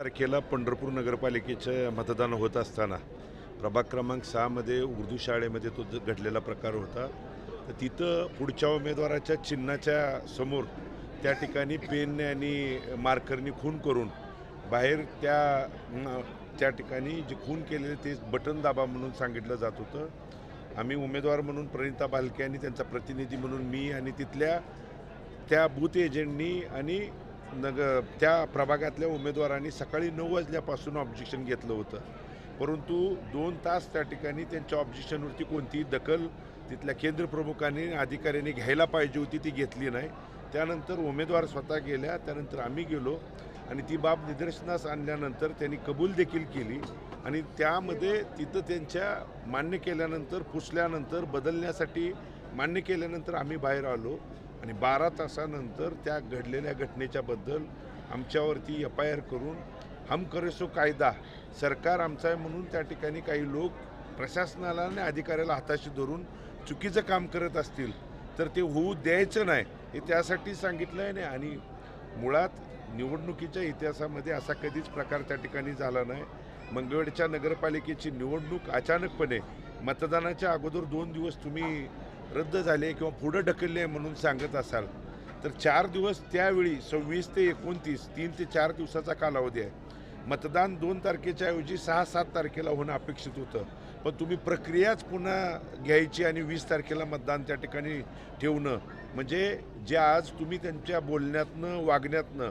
तारखेला पंढरपूर नगरपालिकेचं मतदान होत असताना प्रभाग क्रमांक सहामध्ये उर्दू शाळेमध्ये तो घडलेला प्रकार होता. तर तिथं पुढच्या उमेदवाराच्या चिन्हाच्या समोर त्या ठिकाणी पेनने आणि मार्करनी खून करून बाहेर त्या त्या ठिकाणी जे खून केलेले ते बटन दाबा म्हणून सांगितलं जात होतं. आम्ही उमेदवार म्हणून प्रणिता बालके आणि त्यांचा प्रतिनिधी म्हणून मी आणि तिथल्या त्या बूथ एजंटनी आणि नग त्या प्रभागातल्या उमेदवारांनी सकाळी नऊ वाजल्यापासून ऑब्जेक्शन घेतलं होतं. परंतु दोन तास त्या ठिकाणी त्यांच्या ऑब्जेक्शनवरती कोणतीही दखल तिथल्या केंद्र प्रमुखांनी अधिकाऱ्यांनी घ्यायला पाहिजे होती ती घेतली नाही. त्यानंतर उमेदवार स्वतः गेल्या त्यानंतर आम्ही गेलो आणि ती बाब निदर्शनास आणल्यानंतर त्यांनी कबूल देखील केली आणि त्यामध्ये तिथं त्यांच्या मान्य केल्यानंतर पुसल्यानंतर बदलण्यासाठी मान्य केल्यानंतर आम्ही बाहेर आलो. आणि बारा तासानंतर त्या घडलेल्या घटनेच्याबद्दल आमच्यावरती एफ आय आर करून हम करेसो कायदा सरकार आमचा आहे म्हणून त्या ठिकाणी काही लोक प्रशासनाला आणि अधिकाऱ्याला हाताशी धरून चुकीचं काम करत असतील तर ते होऊ द्यायचं नाही हे त्यासाठी सांगितलं आहे नाही आणि मुळात निवडणुकीच्या इतिहासामध्ये असा कधीच प्रकार त्या ठिकाणी झाला नाही. मंगळवेडच्या नगरपालिकेची निवडणूक अचानकपणे मतदानाच्या अगोदर दोन दिवस तुम्ही रद्द झाले किंवा पुढं ढकलले आहे म्हणून सांगत असाल तर चार दिवस त्यावेळी सव्वीस ते एकोणतीस तीन ते चार दिवसाचा कालावधी आहे. मतदान दोन तारखेच्या ऐवजी सहा सात तारखेला होणं अपेक्षित होतं. पण तुम्ही प्रक्रियाच पुन्हा घ्यायची आणि वीस तारखेला मतदान त्या ठिकाणी ठेवणं. म्हणजे जे आज तुम्ही त्यांच्या बोलण्यातनं वागण्यातनं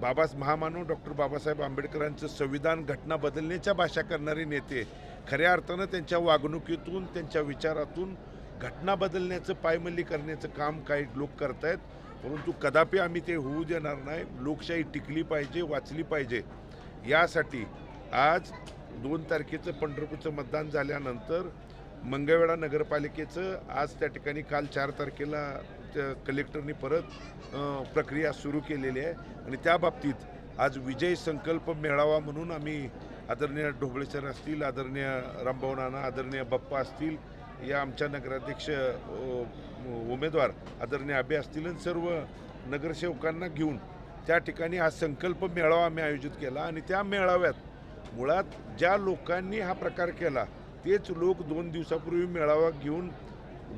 बाबा महामानव डॉक्टर बाबासाहेब आंबेडकरांचं संविधान घटना बदलण्याच्या भाषा करणारे नेते खऱ्या अर्थानं त्यांच्या वागणुकीतून त्यांच्या विचारातून घटना बदलण्याचं पायमल्ली करण्याचं काम काही लोक करत आहेत परंतु कदापि आम्ही ते होऊ देणार नाही. लोकशाही टिकली पाहिजे वाचली पाहिजे. यासाठी आज दोन तारखेचं पंढरपूरचं मतदान झाल्यानंतर मंगळवेढा नगरपालिकेचं आज त्या ठिकाणी काल चार तारखेला त्या कलेक्टरनी परत प्रक्रिया सुरू केलेली आहे. आणि त्या बाबतीत आज विजय संकल्प मेळावा म्हणून आम्ही आदरणीय ढोबळेसर असतील आदरणीय रामभाऊ नाना आदरणीय बाप्पा असतील या आमच्या नगराध्यक्ष उमेदवार आदरणीय आबे असतील आणि सर्व नगरसेवकांना घेऊन त्या ठिकाणी हा संकल्प मेळावा आम्ही आयोजित केला आणि त्या मेळाव्यात मुळात ज्या लोकांनी हा प्रकार केला तेच लोक दोन दिवसापूर्वी मेळावा घेऊन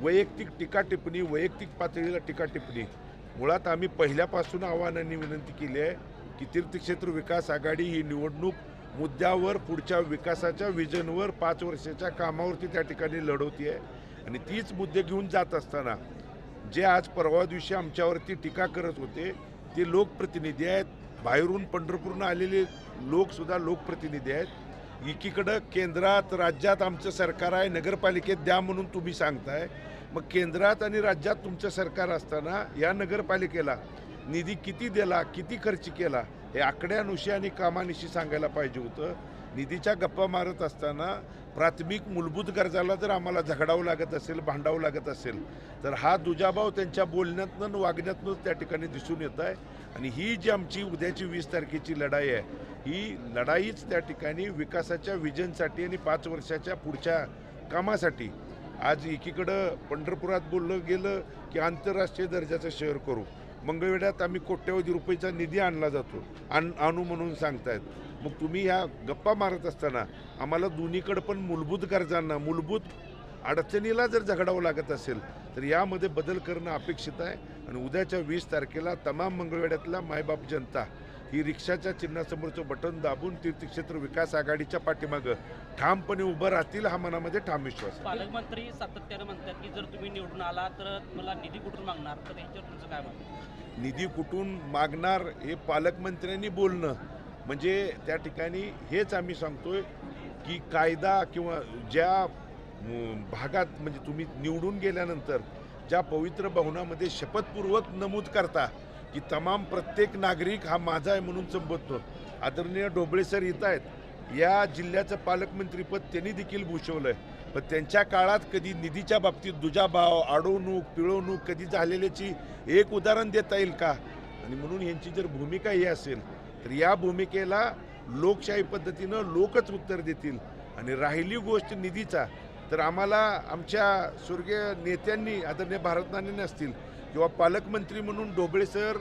वैयक्तिक टीका टिप्पणी वैयक्तिक पातळीला टीका टिप्पणी. मुळात आम्ही पहिल्यापासून आव्हानांनी विनंती केली आहे की तीर्थक्षेत्र विकास आघाडी ही निवडणूक मुद्द्यावर पुढच्या विकासाच्या विजनवर पाच वर्षाच्या कामावरती त्या ठिकाणी लढवती आहे आणि तीच मुद्दे घेऊन जात असताना जे आज परवा दिवशी आमच्यावरती टीका करत होते ते लोकप्रतिनिधी आहेत. बाहेरून पंढरपूरनं आलेले लोकसुद्धा लोकप्रतिनिधी आहेत. एकीकडं केंद्रात राज्यात आमचं सरकार आहे नगरपालिकेत द्या म्हणून तुम्ही सांगताय. मग केंद्रात आणि राज्यात तुमचं सरकार असताना या नगरपालिकेला निधी किती दिला किती खर्च केला? हे आकड्यानुशी आणि कामानिशी सांगायला पाहिजे होतं. निधीच्या गप्पा मारत असताना प्राथमिक मूलभूत गरजाला जर आम्हाला झगडावं लागत असेल भांडावं लागत असेल तर हा दुजाभाव त्यांच्या बोलण्यातनं आणि त्या ठिकाणी दिसून येत आहे. आणि ही जी आमची उद्याची वीस तारखेची लढाई आहे ही लढाईच त्या ठिकाणी विकासाच्या विजनसाठी आणि पाच वर्षाच्या पुढच्या कामासाठी आज एकीकडं पंढरपुरात बोललं गेलं की आंतरराष्ट्रीय दर्जाचं शहर करू. मंगळवेढ्यात आम्ही कोट्यवधी रुपयेचा निधी आणला जातो. आण आणू म्हणून सांगतायत. मग तुम्ही ह्या गप्पा मारत असताना आम्हाला दोन्हीकडं पण मूलभूत गरजांना मूलभूत अडचणीला जर झगडावं लागत असेल तर यामध्ये बदल करणं अपेक्षित आहे. आणि उद्याच्या वीस तारखेला तमाम मंगळवेड्यातला मायबाप जनता ही रिक्षाच्या चिन्हासमोरचं बटन दाबून तीर्थक्षेत्र विकास आघाडीच्या पाठीमागं ठामपणे उभं राहतील हा मनामध्ये ठाम विश्वास पालकमंत्री सातत्यानं म्हणतात की जर तुम्ही निवडून आला तर मला निधी कुठून मागणार? तर याच्यावर तुमचं काय मत? आहे? निधी कुठून मागणार हे पालकमंत्र्यांनी बोलणं. म्हणजे त्या ठिकाणी हेच आम्ही सांगतोय की कायदा किंवा ज्या भागात म्हणजे तुम्ही निवडून गेल्यानंतर ज्या पवित्र भवनामध्ये शपथपूर्वक नमूद करता की तमाम प्रत्येक नागरिक हा माझा आहे म्हणून संबोधतो आदरणीय ढोबळे सर येत आहेत. या जिल्ह्याचं पालकमंत्रीपद त्यांनी देखील भूषवलं आहे पण त्यांच्या काळात कधी निधीच्या बाबतीत दुजाभाव अडवणूक पिळवणूक कधी झालेल्याची एक उदाहरण देता येईल का? आणि म्हणून यांची जर भूमिका ही असेल तर या भूमिकेला लोकशाही पद्धतीनं लोकच उत्तर देतील. आणि राहिली गोष्ट निधीचा तर आम्हाला आमच्या स्वर्गीय नेत्यांनी आदरणीय भारतनाने असतील किंवा पालकमंत्री म्हणून डोबळे सर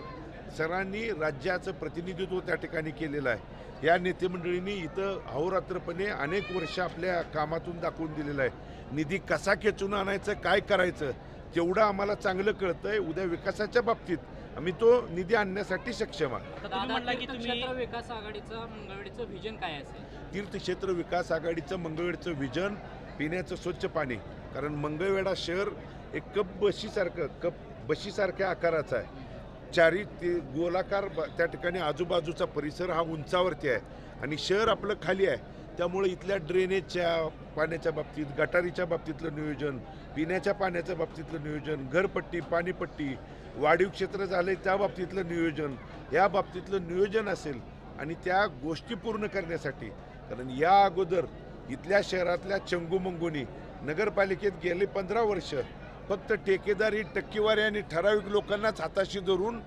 सरांनी राज्याचं प्रतिनिधित्व त्या ठिकाणी केलेलं आहे. या नेते मंडळींनी इथं अहोरात्रपणे अनेक वर्ष आपल्या कामातून दाखवून दिलेलं आहे. निधी कसा खेचून आणायचं काय करायचं तेवढं आम्हाला चांगलं कळतंय. उद्या विकासाच्या बाबतीत आम्ही तो निधी आणण्यासाठी सक्षम आहे तीर्थक्षेत्र विकास आघाडीचं मंगळवेडीचं व्हिजन काय असेल? तीर्थक्षेत्र विकास आघाडीचं मंगळवेढचं विजन पिण्याचं स्वच्छ पाणी. कारण मंगळवेढा शहर एक कप बशीसारखं कप बशीसारख्या आकाराचा आहे. चारी ते गोलाकार ब- त्या ठिकाणी आजूबाजूचा परिसर हा उंचावरती आहे आणि शहर आपलं खाली आहे. त्यामुळे इथल्या ड्रेनेजच्या पाण्याच्या बाबतीत गटारीच्या बाबतीतलं नियोजन पिण्याच्या पाण्याच्या बाबतीतलं नियोजन घरपट्टी पाणीपट्टी वाढीव क्षेत्र झाले त्या बाबतीतलं नियोजन या बाबतीतलं नियोजन असेल आणि त्या गोष्टी पूर्ण करण्यासाठी. कारण या अगोदर इथल्या शहरातल्या चंगूमंगुनी नगरपालिकेत गेले पंधरा वर्ष फक्त ठेकेदारी टक्केवारी आणि ठराविक लोकांनाच हाताशी धरून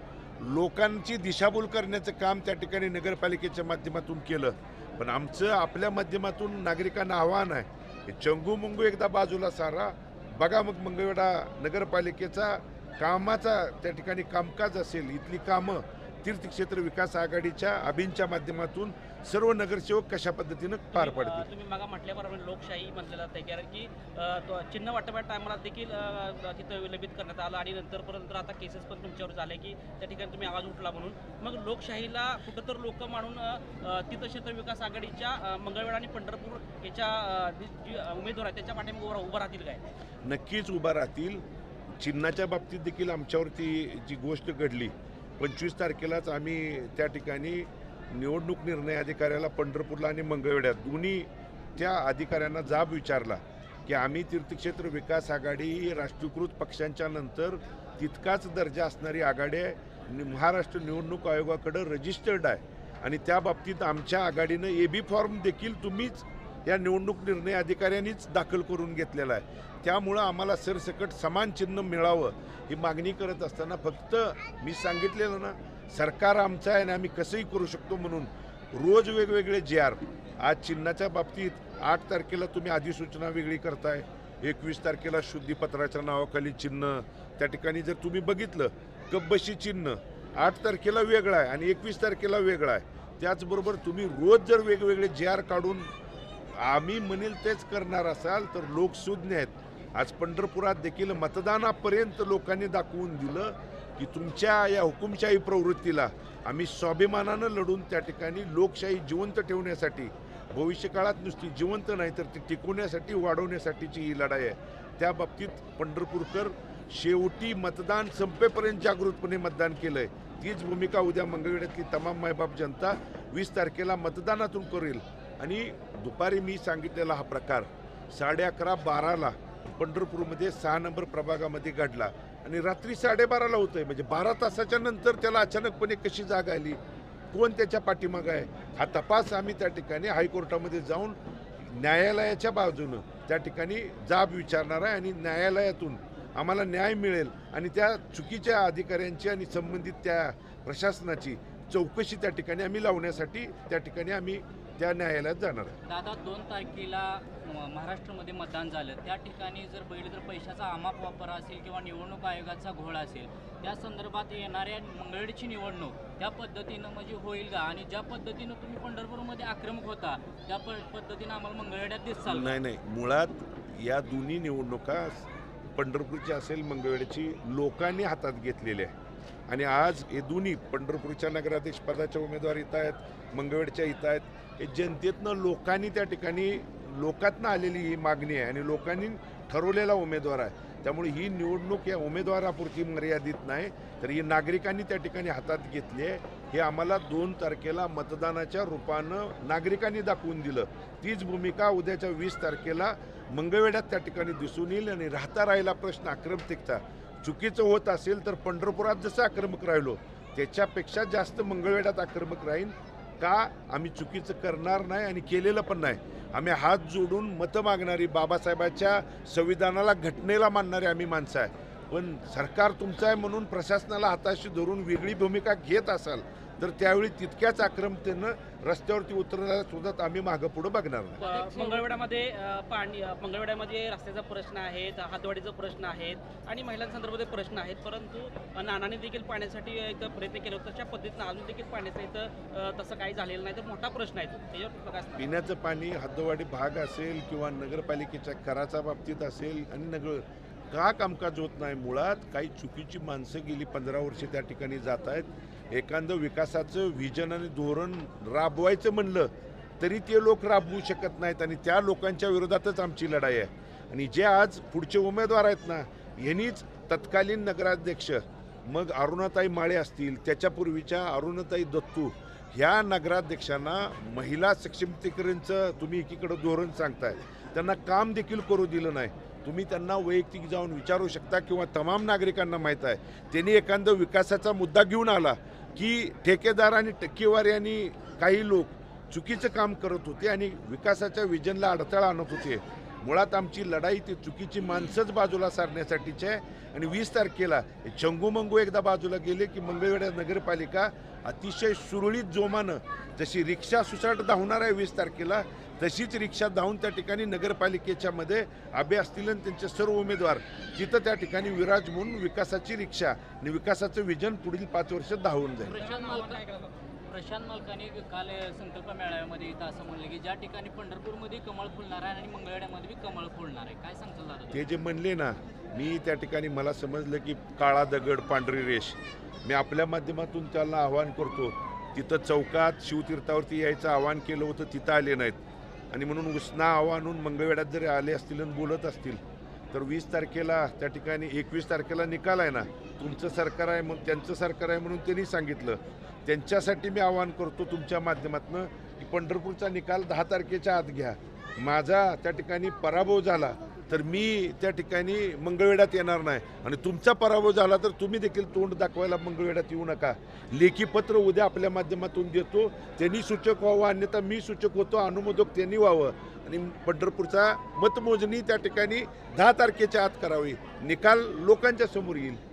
लोकांची दिशाभूल करण्याचं काम त्या ठिकाणी नगरपालिकेच्या माध्यमातून केलं. पण आमचं आपल्या माध्यमातून नागरिकांना आव्हान आहे हे चंगूमंगू एकदा बाजूला सारा. बघा मग मंगळवेढा नगरपालिकेचा कामाचा त्या ठिकाणी कामकाज असेल इथली कामं. तीर्थक्षेत्र विकास आघाडीच्या अभिनच्या माध्यमातून सर्व नगरसेवक कशा पद्धतीनं पार पाडतील? तुम्ही मागा म्हटल्याप्रमाणे लोकशाही म्हटलं जातं कारण की अं, चिन्ह वाटपाच्या टायमाला देखील अं, तिथं विलंबित करण्यात आलं आणि नंतर परत आता केसेस पण तुमच्यावर झाले की त्या ठिकाणी तुम्ही आवाज उठला म्हणून. मग लोकशाहीला कुठं तर लोक मानून अं, तीर्थक्षेत्र विकास आघाडीच्या अं, मंगळवेढा आणि पंढरपूर याच्या अं, जी- जी उमेदवार आहेत त्याच्या पाठीमागे उभं उभं राहतील काय? नक्कीच उभा राहतील. चिन्हाच्या बाबतीत देखील आमच्यावरती जी गोष्ट घडली पंचवीस तारखेलाच आम्ही त्या ठिकाणी निवडणूक निर्णय अधिकाऱ्याला पंढरपूरला आणि मंगळवेढ्यात दोन्ही त्या अधिकाऱ्यांना जाब विचारला की आम्ही तीर्थक्षेत्र विकास आघाडी ही राष्ट्रीयकृत पक्षांच्या नंतर तितकाच दर्जा असणारी आघाडी आहे. महाराष्ट्र निवडणूक आयोगाकडं रजिस्टर्ड आहे. आणि त्या बाबतीत आमच्या आघाडीनं ए बी फॉर्म देखील तुम्हीच या निवडणूक निर्णय अधिकाऱ्यांनीच दाखल करून घेतलेला आहे. त्यामुळं आम्हाला सरसकट समान चिन्ह मिळावं ही मागणी करत असताना फक्त मी सांगितलेलं ना सरकार आमचं आहे आणि आम्ही कसंही करू शकतो म्हणून रोज वेगवेगळे जे आर आज चिन्हाच्या बाबतीत आठ तारखेला तुम्ही अधिसूचना वेगळी करताय एकवीस तारखेला शुद्धीपत्राच्या नावाखाली चिन्ह त्या ठिकाणी जर तुम्ही बघितलं कब्बशी चिन्ह आठ तारखेला वेगळा आहे आणि एकवीस तारखेला वेगळा आहे. त्याचबरोबर तुम्ही रोज जर वेगवेगळे जे आर काढून आम्ही म्हणेल तेच करणार असाल तर लोक सुज्ञ आहेत. आज पंढरपुरात देखील मतदानापर्यंत लोकांनी दाखवून दिलं की तुमच्या या हुकुमशाही प्रवृत्तीला आम्ही स्वाभिमानानं लढून त्या ठिकाणी लोकशाही जिवंत ठेवण्यासाठी भविष्यकाळात नुसती जिवंत नाही तर ती टिकवण्यासाठी वाढवण्यासाठीची ही लढाई आहे. त्या बाबतीत पंढरपूरकर शेवटी मतदान संपेपर्यंत जागृतपणे मतदान केलं आहे तीच भूमिका उद्या मंगळवेड्यातली तमाम मायबाप जनता वीस तारखेला मतदानातून करेल. आणि दुपारी मी सांगितलेला हा प्रकार साडे अकरा बाराला पंढरपूरमध्ये सहा नंबर प्रभागामध्ये घडला. आणि रात्री साडेबाराला होतंय. म्हणजे बारा तासाच्या नंतर त्याला अचानकपणे कशी जाग आली? कोण त्याच्या पाठीमागं आहे? हा तपास आम्ही त्या ठिकाणी हायकोर्टामध्ये जाऊन न्यायालयाच्या बाजूनं त्या ठिकाणी जाब विचारणार आहे आणि न्यायालयातून आम्हाला न्याय मिळेल आणि त्या चुकीच्या अधिकाऱ्यांची आणि संबंधित त्या प्रशासनाची चौकशी त्या ठिकाणी आम्ही लावण्यासाठी त्या ठिकाणी आम्ही त्या न्यायालयात जाणार आहे. दादा दोन तारखेला म- महाराष्ट्रामध्ये मतदान झालं. त्या ठिकाणी जर बघितलं तर पैशाचा अमाप वापर असेल किंवा निवडणूक आयोगाचा घोळ असेल त्या संदर्भात येणाऱ्या मंगळवेढीची निवडणूक त्या पद्धतीनं म्हणजे होईल का? आणि ज्या पद्धतीनं तुम्ही पंढरपूरमध्ये आक्रमक होता त्या प- पद्धतीनं आम्हाला मंगळवेढ्यात दिसाल का? नाही नाही. मुळात या दोन्ही निवडणुका पंढरपूरची असेल मंगळवेढ्याची लोकांनी हातात घेतलेल्या आहे. आणि आज हे दोन्ही पंढरपूरच्या नगराध्यक्ष पदाच्या उमेदवार इथं आहेत मंगळवेढच्या इथं आहेत. हे जनतेतनं लोकांनी त्या ठिकाणी लोकातनं आलेली ही मागणी आहे आणि लोकांनी ठरवलेला उमेदवार आहे. त्यामुळे ही निवडणूक या उमेदवारापुरती मर्यादित नाही. तर ही नागरिकांनी त्या ठिकाणी हातात घेतली आहे. हे आम्हाला दोन तारखेला मतदानाच्या रूपानं नागरिकांनी दाखवून दिलं. तीच भूमिका उद्याच्या वीस तारखेला मंगळवेढ्यात त्या ठिकाणी दिसून येईल आणि राहता राहिला प्रश्न आक्रमकता. चुकीचं होत असेल तर पंढरपुरात जसं आक्रमक राहिलो त्याच्यापेक्षा जास्त मंगळवेढ्यात आक्रमक राहील का आम्ही चुकीचं करणार नाही आणि केलेलं पण नाही? आम्ही हात जोडून मतं मागणारी बाबासाहेबाच्या संविधानाला घटनेला मानणारी आम्ही माणसं आहे. पण सरकार तुमचं आहे म्हणून प्रशासनाला हाताशी धरून वेगळी भूमिका घेत असाल तर त्यावेळी तितक्याच आक्रमतेनं रस्त्यावरती उतरण्याला सुद्धा आम्ही मागं पुढं बघणार नाही. अ, पाणी अ, मंगळवेढ्यामध्ये रस्त्याचा प्रश्न आहेत हातवाडीचा प्रश्न आहेत आणि महिलांसंदर्भात प्रश्न आहेत. परंतु नानाने देखील पाण्यासाठी इथं प्रयत्न केला होता. तशा पद्धतीनं अजून देखील पाण्याचं इथं तसं काही झालेलं नाही. तर मोठा प्रश्न आहे तो. त्याच्यावर सांगणं? पिण्याचं पाणी हद्दवाडी भाग असेल किंवा नगरपालिकेच्या कराच्या बाबतीत असेल आणि नगर का कामकाज होत नाही? मुळात काही चुकीची माणसं गेली पंधरा वर्षे त्या ठिकाणी जात आहेत. एखादं विकासाचं व्हिजन आणि धोरण राबवायचं म्हणलं तरी ते लोक राबवू शकत नाहीत आणि त्या लोकांच्या विरोधातच आमची लढाई आहे. आणि जे आज पुढचे उमेदवार आहेत ना यांनीच तत्कालीन नगराध्यक्ष मग अरुणाताई माळे असतील त्याच्यापूर्वीच्या अरुणाताई दत्तू ह्या नगराध्यक्षांना महिला सक्षमीकरणचं तुम्ही एकीकडं धोरण सांगताय. त्यांना काम देखील करू दिलं नाही. तुम्ही त्यांना वैयक्तिक जाऊन विचारू शकता किंवा तमाम नागरिकांना माहीत आहे. त्यांनी एखादा विकासाचा मुद्दा घेऊन आला की ठेकेदार आणि टक्केवारी आणि काही लोक चुकीचं काम करत होते आणि विकासाच्या विजनला अडथळा आणत होते. मुळात आमची लढाई ती चुकीची माणसंच बाजूला सारण्यासाठीची आहे. आणि वीस तारखेला चंगूमंगू एकदा बाजूला गेले की मंगळवेढा नगरपालिका अतिशय सुरळीत जोमानं जशी रिक्षा सुसाट धावणार आहे वीस तारखेला तशीच रिक्षा धावून त्या ठिकाणी नगरपालिकेच्या मध्ये आबे असतील आणि त्यांचे सर्व उमेदवार. तिथं त्या ठिकाणी विराज म्हणून विकासाची रिक्षा आणि विकासाचं विजन पुढील पाच वर्ष धावून जाईल. प्रशांत मालका प्रशांत मालकाने काल संकल्प मेळाव्यामध्ये इथं असं म्हणलं की ज्या ठिकाणी पंढरपूरमध्ये कमळ फुलणार आहे आणि कमळ फुलणार आहे. काय सांगतो ते जे म्हणले ना मी त्या ठिकाणी मला समजलं की काळा दगड पांढरी रेष. मी आपल्या माध्यमातून त्यांना आवाहन करतो तिथं चौकात शिवतीर्थावरती यायचं आवाहन केलं होतं तिथं आले नाहीत. आणि म्हणून उष्णा आव्हानून मंगळवेढ्यात जरी आले असतील आणि बोलत असतील तर वीस तारखेला त्या ठिकाणी एकवीस तारखेला निकाल आहे ना. तुमचं सरकार आहे म्हणून त्यांचं सरकार आहे म्हणून त्यांनी सांगितलं. त्यांच्यासाठी मी आवाहन करतो तुमच्या माध्यमातून की पंढरपूरचा निकाल दहा तारखेच्या आत घ्या. माझा त्या ठिकाणी पराभव झाला. तर मी त्या ठिकाणी मंगळवेढ्यात येणार नाही. आणि तुमचा पराभव झाला तर तुम्ही देखील तोंड दाखवायला मंगळवेढ्यात येऊ नका. लेखी पत्र उद्या आपल्या माध्यमातून देतो. त्यांनी सूचक व्हावं अन्यथा मी सूचक होतो अनुमोदक त्यांनी व्हावं. आणि पंढरपूरचा मतमोजणी त्या ठिकाणी दहा तारखेच्या आत करावी. निकाल लोकांच्या समोर येईल.